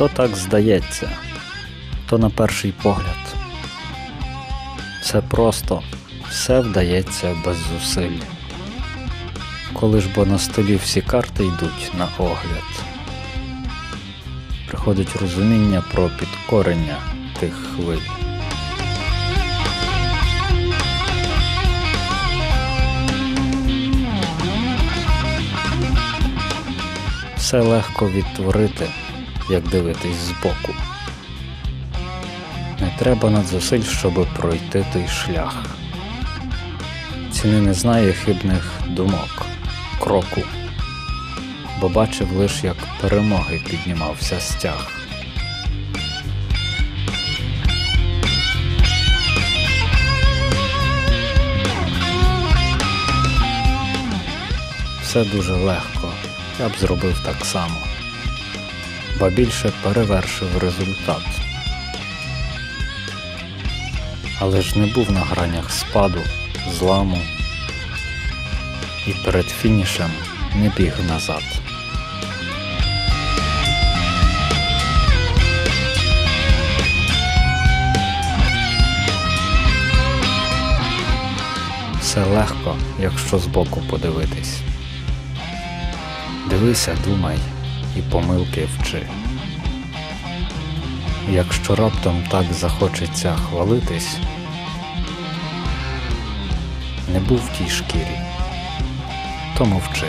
То так здається, то на перший погляд. Все просто, все вдається без зусиль. Коли ж бо на столі всі карти йдуть на огляд, приходить розуміння про підкорення тих хвиль. Все легко відтворити, як дивитись збоку. Не треба надзусиль, щоб пройти той шлях. Ціни не знає хибних думок, кроку, бо бачив лиш, як перемоги піднімався стяг. Все дуже легко, я б зробив так само, ба більше перевершив результат. Але ж не був на гранях спаду, зламу і перед фінішем не біг назад. Все легко, якщо збоку подивитись. Дивися, думай і помилки вчи. Якщо раптом так захочеться хвалитись, не був в тій шкірі, то мовчи.